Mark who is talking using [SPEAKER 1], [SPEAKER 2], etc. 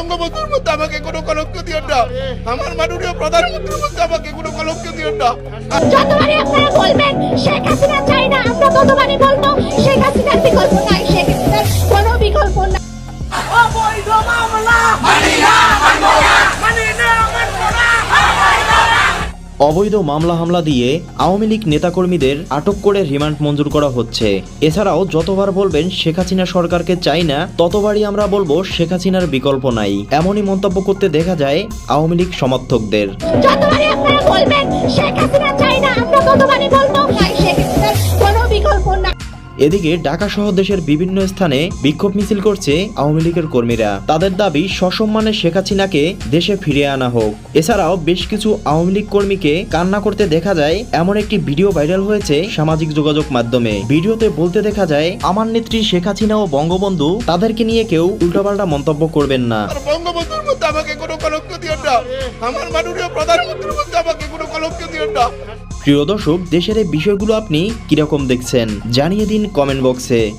[SPEAKER 1] বঙ্গবন্ধুর মধ্যে আমাকে কোনো কলঙ্ক দিও না। আমার মাননীয় প্রধানমন্ত্রীর মধ্যে আমাকে কোনো কলঙ্ক দিও না।
[SPEAKER 2] যতবারই আপনারা বলবেন, শেখ হাসিনা চাই না, আমরা ততবারই বলব
[SPEAKER 3] অবৈধ মামলা
[SPEAKER 4] হামলা দিয়ে আওয়ামী লীগ নেতাকর্মীদের আটক করে রিমান্ড মঞ্জুর করা হচ্ছে। এছাড়াও যতবার বলবেন শেখ হাসিনা সরকারকে চাই না, ততবারই আমরা বলব শেখ হাসিনার বিকল্প নাই। এমনই মন্তব্য করতে দেখা যায় আওয়ামী লীগ সমর্থকদের।
[SPEAKER 2] যতবারই আপনারা বলবেন শেখ হাসিনা চাই না
[SPEAKER 4] এদিকে ঢাকা সহ দেশের বিভিন্ন স্থানে বিক্ষোভ মিছিল করছে আওয়ামী লীগের কর্মীরা। তাদের দাবি, সসম্মানে শেখ হাসিনাকে দেশে ফিরিয়ে আনা হোক। এছাড়াও বেশ কিছু আওয়ামী লীগ কর্মীকে কান্না করতে দেখা যায়, এমন একটি ভিডিও ভাইরাল হয়েছে সামাজিক যোগাযোগ মাধ্যমে। ভিডিওতে বলতে দেখা যায়, আমার নেত্রী শেখ হাসিনা ও বঙ্গবন্ধু তাদেরকে নিয়ে কেউ উল্টাপাল্টা মন্তব্য করবেন না।
[SPEAKER 1] বঙ্গবন্ধুর মধ্যে আমাকে কোনো কলঙ্ক দিও আমার মাননীয় প্রধানমন্ত্রীর মধ্যে আমাকে
[SPEAKER 4] প্রিয় দর্শক দেশের এই বিষয়গুলো আপনি কীরকম দেখছেন? জানিয়ে দিন কমেন্ট বক্সে